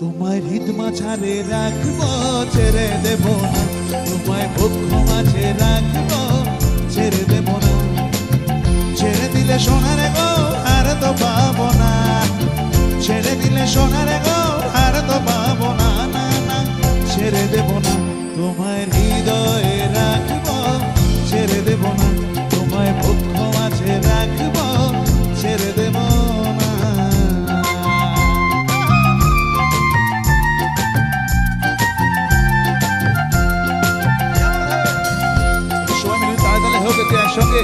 তোমায় হিত মাছারে রাখব, ছেড়ে দেব না। তোমায় ভক্ষ মাছে রাখব, ছেড়ে দেব না। ছেড়ে দিলে সোনার গো, আর তো পাব না। ছেড়ে দিলে সোনার গো, আর তো পাব না না না। ছেড়ে দেব না তোমায় হৃদয়ে রাখব, ছেড়ে দেব না। তোমায় সঙ্গে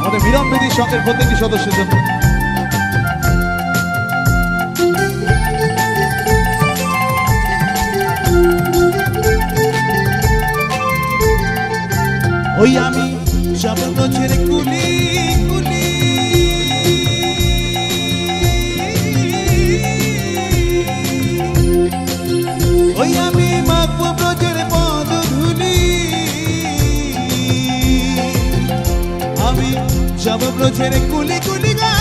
আমাদের মিলন বিধি সঙ্গের প্রত্যেকটি সদস্যের জন্য। ওই আমি যাব প্রছের কুলি কুলি গা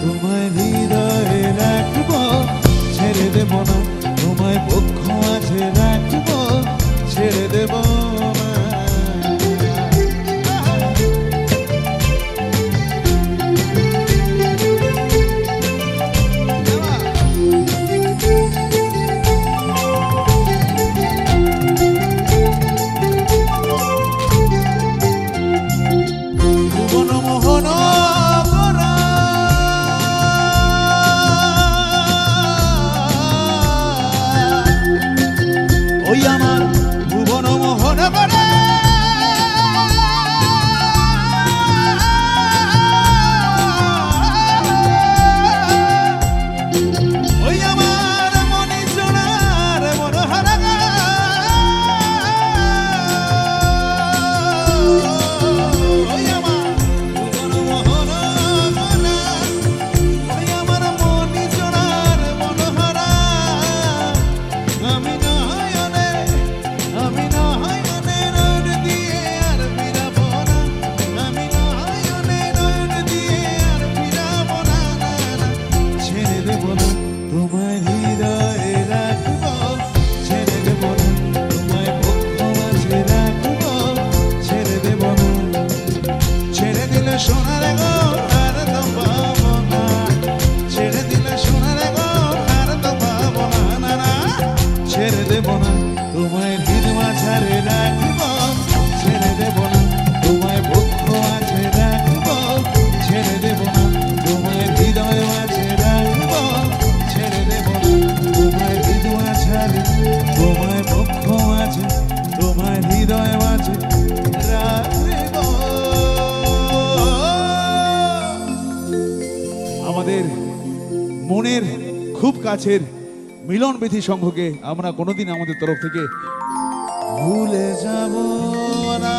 তোমায় হৃদয়ে রাখব ছেড়ে দেব না তোমায় দেব না তোমার খুব কাছের মিলন বিধি সংঘকে আমরা কোনোদিন আমাদের তরফ থেকে ভুলে যাব না।